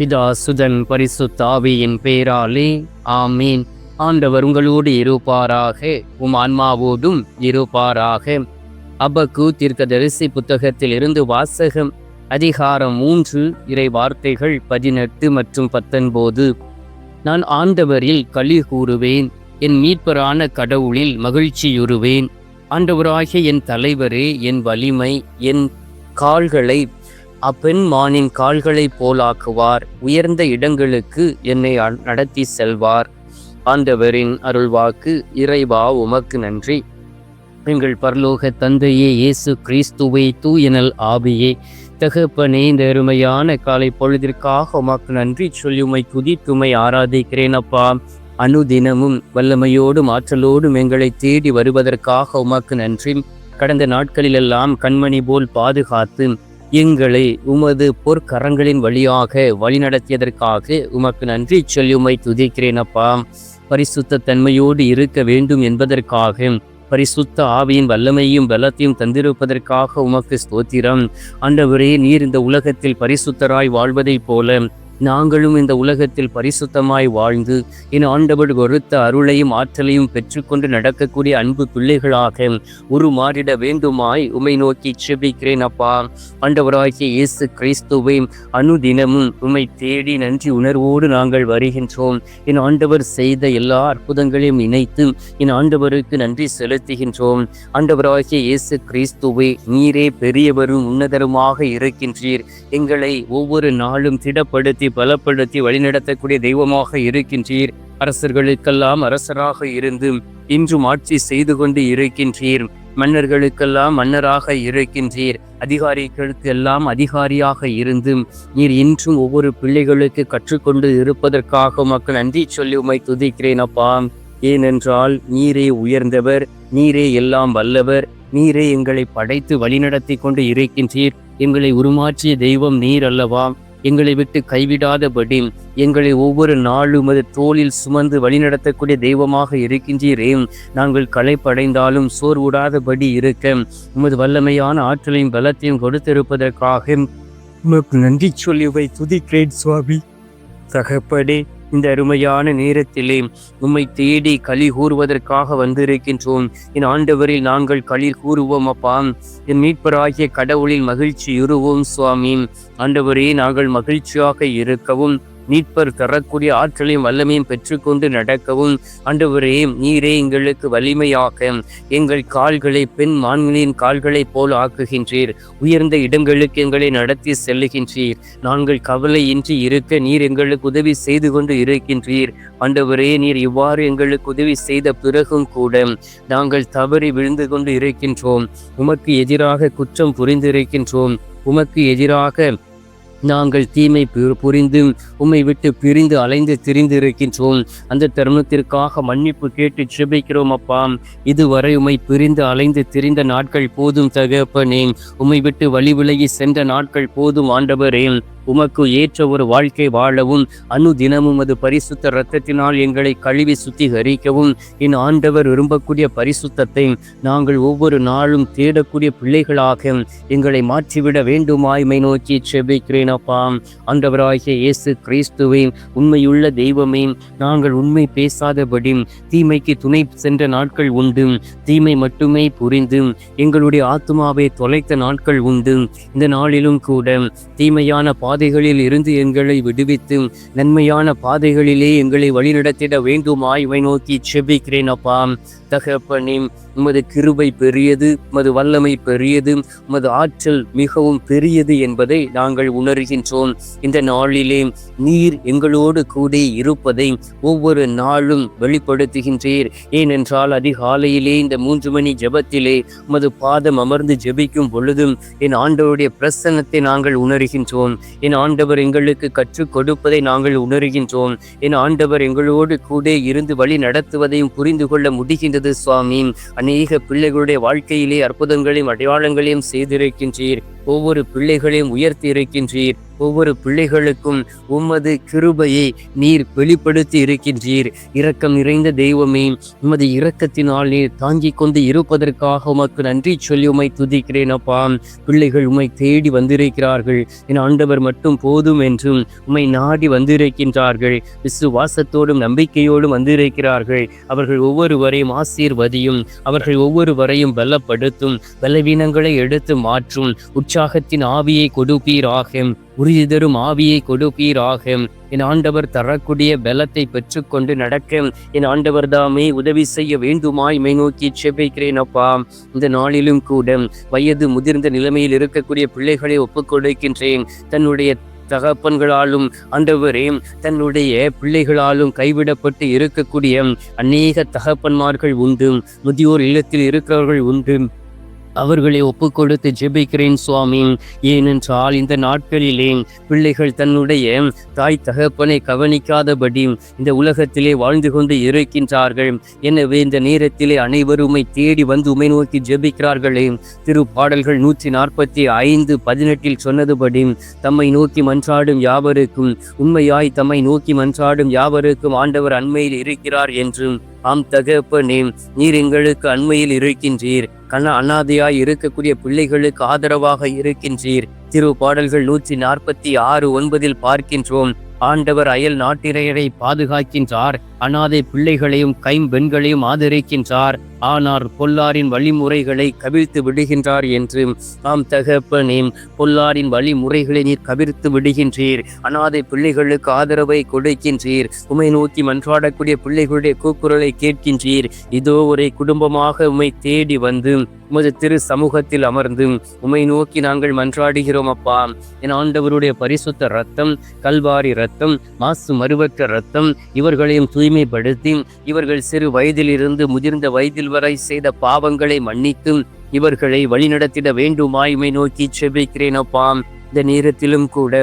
பிதா சுதன் பரிசுத்த ஆவியின் பேராலே ஆமீன். ஆண்டவர் உங்களோடு இருப்பாராக உம் ஆன்மாவோடும் இருப்பாராக. அபக்கு தீர்க்கதரிசி புத்தகத்தில் இருந்து வாசகம் அதிகாரம் மூன்று இறை வார்த்தைகள் பதினெட்டு மற்றும் பத்தொன்பது. நான் ஆண்டவரில் களி கூறுவேன் என் மீட்பரான கடவுளில் மகிழ்ச்சியுறுவேன். ஆண்டவராகிய என் தலைவரே என் வலிமை என் கால்களை அப்பெண் மானின் கால்களைப் போலாக்குவார் உயர்ந்த இடங்களுக்கு என்னை அ- நடத்தி செல்வார். ஆண்டவரின் அருள்வாக்கு இறைவா உமக்கு நன்றி. எங்கள் பரலோக தந்தையே இயேசு கிறிஸ்துவை தூயனல் ஆவியே. தகப்பனே இந்த அருமையான காலை பொழுதிற்காக உமக்கு நன்றி சொல்லியுமை குதித்துமை ஆராதிக்கிறேன் அப்பா. அனுதினமும் வல்லமையோடும் ஆற்றலோடும் எங்களை தேடி வருவதற்காக உமக்கு நன்றி. கடந்த நாட்களிலெல்லாம் கண்மணி போல் பாதுகாத்து எங்களை உமது பொற்கரங்களின் வழியாக வழிநடத்தியதற்காக உமக்கு நன்றி சொல்லி உமை துதிக்கிறேன் அப்பா. பரிசுத்த தன்மையோடு இருக்க வேண்டும் என்பதற்காக பரிசுத்த ஆவியின் வல்லமையும் பலத்தையும் தந்திருப்பதற்காக உமக்கு ஸ்தோத்திரம். ஆண்டவரே நீர் இந்த உலகத்தில் பரிசுத்தராய் வாழ்வதைப் போல நாங்களும் இந்த உலகத்தில் பரிசுத்தமாய் வாழ்ந்து என் ஆண்டவர் ஒருத்த அருளையும் ஆற்றலையும் பெற்றுக்கொண்டு நடக்கக்கூடிய அன்பு பிள்ளைகளாக உருமாறிட வேண்டுமாய் உமை நோக்கி செபிக்கிறேன் அப்பா. ஆண்டவராகிய இயேசு கிறிஸ்துவை அனுதினமும் உம்மை தேடி நன்றி உணர்வோடு நாங்கள் வருகின்றோம். என் ஆண்டவர் செய்த எல்லா அற்புதங்களையும் இணைத்து என் ஆண்டவருக்கு நன்றி செலுத்துகின்றோம். ஆண்டவராகிய இயேசு கிறிஸ்துவை நீரே பெரியவரும் உன்னதருமாக இருக்கின்றீர். எங்களை ஒவ்வொரு நாளும் திடப்படுத்தி பலப்படுத்தி வழிநடத்தக்கூடிய தெய்வமாக இருக்கின்றீர். அரசர்களுக்கெல்லாம் அரசராக இருந்து இன்றும் ஆட்சி செய்து கொண்டு இருக்கின்றீர். மன்னர்களுக்கெல்லாம் மன்னராக இருக்கின்றீர். அதிகாரிகளுக்கு எல்லாம் அதிகாரியாக இருந்தும் நீர் இன்றும் ஒவ்வொரு பிள்ளைகளுக்கு கற்றுக்கொண்டு இருப்பதற்காக மக்கள் நன்றி சொல்லி உமை துதிக்கிறேன் அப்பா. ஏனென்றால் நீரே உயர்ந்தவர் நீரே எல்லாம் வல்லவர் நீரே எங்களை படைத்து வழிநடத்தி கொண்டு இருக்கின்றீர். எங்களை உருமாற்றிய தெய்வம் நீர் அல்லவாம் எங்களை விட்டு கைவிடாதபடி எங்களை ஒவ்வொரு நாளும் அது தோளில் சுமந்து வழிநடத்தக்கூடிய தெய்வமாக இருக்கின்றீரேன் நாங்கள் களைப்படைந்தாலும் சோர்வுடாதபடி இருக்க உமது வல்லமையான ஆற்றலையும் பலத்தையும் கொடுத்திருப்பதற்காக. உமக்கு நன்றி சொல்லி துதிக்கிறேன் சுவாமி. தகப்படே இந்த அருமையான நேரத்திலே உம்மை தேடி களி கூறுவதற்காக வந்திருக்கின்றோம். என் ஆண்டவரில் நாங்கள் களி கூறுவோம் அப்பா. என் மீட்பராகிய கடவுளில் மகிழ்ச்சி இருவோம் சுவாமி. ஆண்டவரே நாங்கள் மகிழ்ச்சியாக இருக்கவும் மீட்பர் தரக்கூடிய ஆற்றலையும் வல்லமையும் பெற்றுக்கொண்டு நடக்கவும். ஆண்டவரே நீரே எங்களுக்கு வலிமையாக எங்கள் கால்களை பெண் மான்களின் கால்களைப் போல் ஆக்குகின்றீர். உயர்ந்த இடங்களுக்கு எங்களை நடத்தி செல்லுகின்றீர். நாங்கள் கவலையின்றி இருக்க நீர் எங்களுக்கு உதவி செய்து கொண்டு இருக்கின்றீர். ஆண்டவரே நீர் இவ்வாறு எங்களுக்கு உதவி செய்த பிறகும் கூட நாங்கள் தவறி விழுந்து கொண்டு இருக்கின்றோம். உமக்கு எதிராக குற்றம் புரிந்திருக்கின்றோம். உமக்கு எதிராக நாங்கள் தீமை பு- புரிந்து உம்மை விட்டு பிரிந்து அலைந்து திரிந்து இருக்கின்றோம் அந்த தருணத்திற்காக மன்னிப்பு கேட்டு செபிக்கிறோம் அப்பா. இதுவரை உம்மை பிரிந்து அலைந்து திரிந்த நாட்கள் போதும் தகப்பனே. உம்மை விட்டு வழி விலகி சென்ற நாட்கள் போதும் ஆண்டவரே. உமக்கு ஏற்ற ஒரு வாழ்க்கை வாழவும் அனுதினமும் அது பரிசுத்த இரத்தத்தினால் எங்களை கழுவி சுத்திகரிக்கவும். என் ஆண்டவர் விரும்பக்கூடிய பரிசுத்தத்தை நாங்கள் ஒவ்வொரு நாளும் தேடக்கூடிய பிள்ளைகளாக எங்களை மாற்றிவிட வேண்டுமாய்மை நோக்கி செபிக்கிறேன் அப்பா. ஆண்டவராகிய இயேசு கிறிஸ்துவை உண்மையுள்ள தெய்வமே நாங்கள் உண்மை பேசாதபடி தீமைக்கு துணை சென்ற நாட்கள் உண்டு. தீமை மட்டுமே புரிந்து எங்களுடைய ஆத்மாவை தொலைத்த நாட்கள் உண்டு. இந்த நாளிலும் கூட தீமையான பாதைகளில் இருந்து எங்களை விடுவித்து நன்மையான பாதைகளிலே எங்களை வழிநடத்திட வேண்டுமாய் இவை நோக்கி செபிக்கிறேன் அப்பா. தகப்பனே உமது கிருபை பெரியது உமது வல்லமை பெரியது உமது ஆற்றல் மிகவும் பெரியது என்பதை நாங்கள் உணர்கின்றோம். இந்த நாளிலே நீர் எங்களோடு கூட இருப்பதை ஒவ்வொரு நாளும் வெளிப்படுத்துகின்றீர். ஏனென்றால் அதிகாலையிலே இந்த மூன்று மணி ஜெபத்திலே உமது பாதம் அமர்ந்து ஜெபிக்கும் பொழுதும் என் ஆண்டவருடைய பிரசன்னத்தை நாங்கள் உணர்கின்றோம். என் ஆண்டவர் எங்களுக்கு கற்றுக் கொடுப்பதை நாங்கள் உணர்கின்றோம். என் ஆண்டவர் எங்களோடு கூட இருந்து வழி நடத்துவதையும் புரிந்து கொள்ள முடிகின்றது சுவாமி. அநேக பிள்ளைகளுடைய வாழ்க்கையிலே அற்புதங்களையும் அடையாளங்களையும் செய்திருக்கின்றீர். ஒவ்வொரு பிள்ளைகளையும் உயர்த்தி இருக்கின்றீர். ஒவ்வொரு பிள்ளைகளுக்கும் உமது கிருபையை நீர் வெளிப்படுத்தி இருக்கின்றீர். இரக்கம் நிறைந்த தெய்வமே உமது இரக்கத்தினால் நீர் தாங்கிக் கொண்டு இருப்பதற்காக உமக்கு நன்றி சொல்லி உமை துதிக்கிறேன் அப்பா. பிள்ளைகள் உமை தேடி வந்திருக்கிறார்கள். என் ஆண்டவர் மட்டும் போதும் என்றும் உமை நாடி வந்திருக்கின்றார்கள். விசுவாசத்தோடும் நம்பிக்கையோடும் வந்திருக்கிறார்கள். அவர்கள் ஒவ்வொருவரையும் ஆசீர்வதியும் அவர்கள் ஒவ்வொருவரையும் பலப்படுத்தும் பலவீனங்களை எடுத்து மாற்றும் உற்சாகத்தின் ஆவியை கொடுப்பீராகும். உறுதி தரும் ஆவியை கொடுப்பீராகும். என் ஆண்டவர் தரக்கூடிய பலத்தை பெற்றுக்கொண்டு நடக்கும். என் ஆண்டவர் தாமே உதவி செய்ய வேண்டுமாய் மை நோக்கி செபிக்கிறேன் அப்பா. இந்த நாளிலும் கூட வயது முதிர்ந்த நிலைமையில் இருக்கக்கூடிய பிள்ளைகளை ஒப்புக்கொடுக்கின்றேன். தன்னுடைய தகப்பன்களாலும் ஆண்டவரே தன்னுடைய பிள்ளைகளாலும் கைவிடப்பட்டு இருக்கக்கூடிய அநேக தகப்பன்மார்கள் உண்டு. முதியோர் இல்லத்தில் இருக்கிறவர்கள் உண்டு. அவர்களை ஒப்புக்கொடுத்து ஜெபிக்கிறேன் சுவாமி. ஏனென்றால் இந்த நாட்களிலே பிள்ளைகள் தன்னுடைய தாய் தகப்பனை கவனிக்காதபடி இந்த உலகத்திலே வாழ்ந்து கொண்டு இருக்கின்றார்கள். எனவே இந்த நேரத்திலே அனைவருமை தேடி வந்து உமை நோக்கி ஜெபிக்கிறார்களே. திரு பாடல்கள் நூற்றி நாற்பத்தி ஐந்து பதினெட்டில் சொன்னதுபடி தம்மை நோக்கி மன்றாடும் யாவருக்கும் உண்மையாய் தம்மை நோக்கி மன்றாடும் யாவருக்கும் ஆண்டவர் அண்மையில் இருக்கிறார் என்றும் ஆம் தகப்பனே நீர் எங்களுக்கு அண்மையில் இருக்கின்றீர். கண்ண அனாதையாய் இருக்கக்கூடிய பிள்ளைகளுக்கு ஆதரவாக இருக்கின்றீர். திரு பாடல்கள் நூற்றி நாற்பத்தி ஆறு ஒன்பதில் பார்க்கின்றோம். ஆண்டவர் அயல் நாட்டிரையரை பாதுகாக்கின்றார். அனாதை பிள்ளைகளையும் கைம்பெண்களையும் ஆதரிக்கின்றார். ஆனால் பொல்லாரின் வழிமுறைகளை கவிழ்த்து விடுகின்றார் என்று நாம் தகப்பனே பொல்லாரின் வழிமுறைகளை நீர் கவிழ்த்து விடுகின்றீர். அனாதை பிள்ளைகளுக்கு ஆதரவை கொடுக்கின்றீர். உமை நோக்கி மன்றாடக்கூடிய பிள்ளைகளுடைய கூக்குரலை கேட்கின்றீர். இதோ ஒரு குடும்பமாக உமை தேடி வந்து உமது திரு சமூகத்தில் அமர்ந்து உமை நோக்கி நாங்கள் மன்றாடுகிறோம் அப்பா. என் ஆண்டவருடைய பரிசுத்த ரத்தம் கல்வாரி ரத்தம் மாசு மறுவற்ற ரத்தம் இவர்களையும் தூய்மைப்படுத்தி இவர்கள் சிறு வயதிலிருந்து முதிர்ந்த வயதில் வரை செய்த பாவங்களை மன்னித்து இவர்களை வழிநடத்திட வேண்டுமாய்மை நோக்கி செபிக்கிறேன் அப்பா. இந்த நேரத்திலும் கூட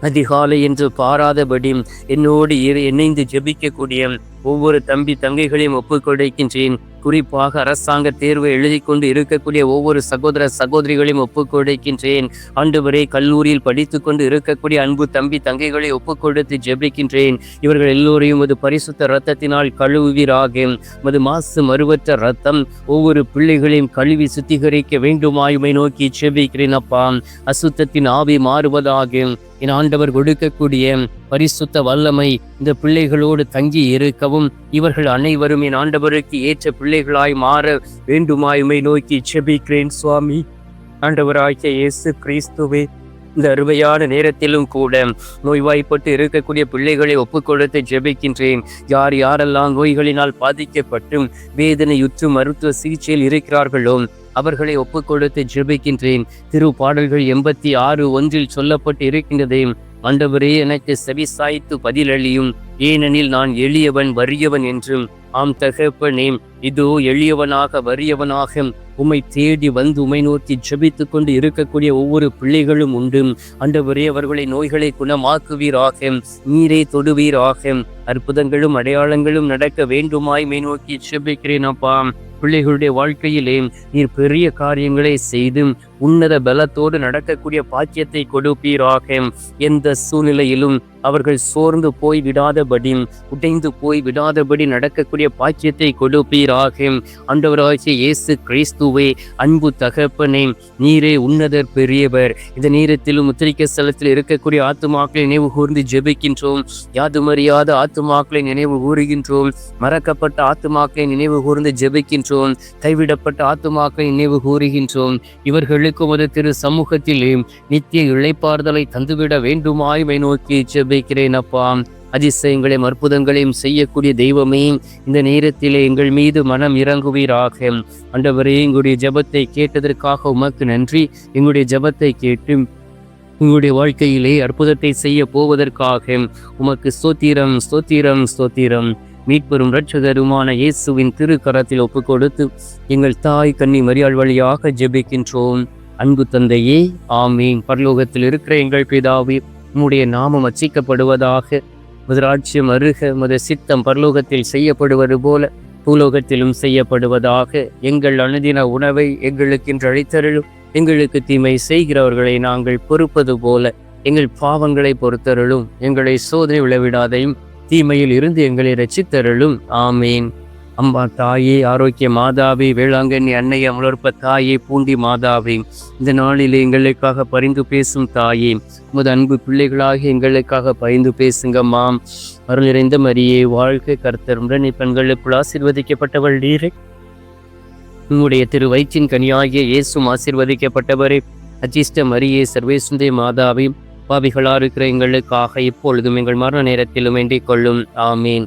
அதிகாலை என்று பாராதபடி என்னோடு இணைந்து ஜெபிக்கக்கூடிய ஒவ்வொரு தம்பி தங்கைகளையும் ஒப்புக் கொடுக்கின்றேன் குறிப்பாக அரசாங்க தேர்வை எழுதி கொண்டு இருக்கக்கூடிய ஒவ்வொரு சகோதர சகோதரிகளையும் ஒப்புக்கொடுக்கின்றேன். கொடுக்கின்றேன் ஆண்டவரே கல்லூரியில் படித்துக் கொண்டு இருக்கக்கூடிய அன்பு தம்பி தங்கைகளை ஒப்புக்கொடுத்து ஜெபிக்கின்றேன். இவர்கள் எல்லோரையும் ஒரு பரிசுத்த இரத்தத்தினால் கழுவுவீராக. மது மாசு மறுவற்ற ரத்தம் ஒவ்வொரு பிள்ளைகளையும் கழுவி சுத்திகரிக்க வேண்டுமாயுமை நோக்கி ஜெபிக்கிறேன் அப்பா. அசுத்தத்தின் ஆவி மாறுவதாக. என் ஆண்டவர் கொடுக்கக்கூடிய பரிசுத்த வல்லமை இந்த பிள்ளைகளோடு தங்கி இருக்கவும் இவர்கள் அனைவரும் என் ஆண்டவருக்கு ஏற்ற பிள்ளைகளாய் மாற வேண்டுமாயுமை நோக்கி செபிக்கிறேன் சுவாமி. ஆண்டவராகிய இயேசு கிறிஸ்துவே இந்த அருமையான நேரத்திலும் கூட நோய்வாய்ப்பட்டு இருக்கக்கூடிய பிள்ளைகளை ஒப்புக்கொடுத்து ஜெபிக்கின்றேன். யார் யாரெல்லாம் நோய்களினால் பாதிக்கப்பட்டும் வேதனையுற்று மருத்துவ சிகிச்சையில் இருக்கிறார்களோ அவர்களை ஒப்புக்கொடுத்து ஜெபிக்கின்றேன். திரு பாடல்கள் எண்பத்தி ஆறு ஒன்றில் சொல்லப்பட்டு இருக்கின்றதே ஆண்டவரே எனக்கு செவி சாய்த்து பதிலளியும். ஏனெனில் நான் எளியவன் வறியவன் என்றும் ஆம் தகப்பனே இதோ எளியவனாக வறியவனாக உம்மை தேடி வந்து உமை நோக்கி ஜெபித்துக் கொண்டு இருக்கக்கூடிய ஒவ்வொரு பிள்ளைகளும் உண்டு. அண்டவரே அவர்களை நோய்களை குணமாக்குவீராக நீரை தொடுவீராக. அற்புதங்களும் அடையாளங்களும் நடக்க வேண்டுமாய் மை நோக்கி ஜெபிக்கிறேன் அப்பா. பிள்ளைகளுடைய வாழ்க்கையிலே நீர் பெரிய காரியங்களை செய்தும் உன்னத பலத்தோடு நடக்கக்கூடிய பாக்கியத்தை கொடுப்பீராக. எந்த சூழ்நிலையிலும் அவர்கள் சோர்ந்து போய் விடாதபடி உடைந்து போய் விடாதபடி நடக்கக்கூடிய பாக்கியத்தை கொடுப்பீராக. ஆண்டவராகிய இயேசு கிறிஸ்துவே அன்பு தகப்பனே நீரே உன்னதர் பெரியவர். இந்த நேரத்திலும் முத்திரிக்க ஸ்தலத்தில் இருக்கக்கூடிய ஆத்துமாக்களை நினைவு கூர்ந்து ஜெபிக்கின்றோம். யாதுமறியாத ஆத்துமாக்களை நினைவு கூறுகின்றோம். மறக்கப்பட்ட ஆத்துமாக்களை நினைவு கூர்ந்து ஜெபிக்கின்றோம். கைவிடப்பட்ட ஆத்துமாக்களை நினைவு கூறுகின்றோம். இவர்களுக்கு உமது திரு சமூகத்திலே நித்திய இழைப்பார்தலை தந்துவிட வேண்டுமாய்மை நோக்கி ஜெபிக்கிறேன் அப்பா. அதிசயங்களையும் அற்புதங்களையும் செய்யக்கூடிய தெய்வமே இந்த நேரத்திலே எங்கள் மீது மனம் இறங்குவீராக. அண்டவரே எங்களுடைய ஜபத்தை கேட்டதற்காக உமக்கு நன்றி. எங்களுடைய ஜபத்தை கேட்டு உங்களுடைய வாழ்க்கையிலே அற்புதத்தை செய்ய போவதற்காக. உமக்கு ஸ்தோத்திரம் ஸ்தோத்திரம் ஸ்தோத்திரம். மீட்பெரும் ரட்சகருமான இயேசுவின் திருக்கரத்தில் ஒப்புக் கொடுத்து எங்கள் தாய் கன்னி மரியாள் வழியாக ஜெபிக்கின்றோம். அன்பு தந்தையே ஆமீன். பரலோகத்தில் இருக்கிற எங்கள் பிதாவே உம்முடைய நாமம் அச்சிக்கப்படுவதாக முதராட்சியம் அருக முத சித்தம் பரலோகத்தில் செய்யப்படுவது போல பூலோகத்திலும் செய்யப்படுவதாக எங்கள் அனுதின உணவை எங்களுக்கு இன்று எங்களுக்கு தீமை செய்கிறவர்களை நாங்கள் பொறுப்பது போல எங்கள் பாவங்களை பொறுத்தருளும். எங்களை சோதனை விளைவிடாதையும் தீமையில் இருந்து எங்களை ரசித்தருளும் ஆமீன். அம்மா தாயே ஆரோக்கிய மாதாவே வேளாங்கண்ணி அன்னையை அமலோற்ப தாயே பூண்டி மாதாவே இந்த நாளில் எங்களுக்காக பரிந்து பேசும் தாயே உமது அன்பு பிள்ளைகளாக எங்களுக்காக பரிந்து பேசுங்கம்மா. அருள் நிறைந்த மரியே வாழ்க்கை கர்த்தருடன் பெண்களுக்குள் ஆசிர்வதிக்கப்பட்டவள் நீரே. உங்களுடைய திரு வயிற்றின் கனியாகிய இயேசும் ஆசிர்வதிக்கப்பட்டவரே. அச்சிஷ்ட மரியே சர்வேசுந்தே மாதாவே பாவிகளாக இருக்கிற எங்களுக்காக இப்பொழுதும் எங்கள் மரண நேரத்திலும் வேண்டிக் கொள்ளும். ஆமீன்.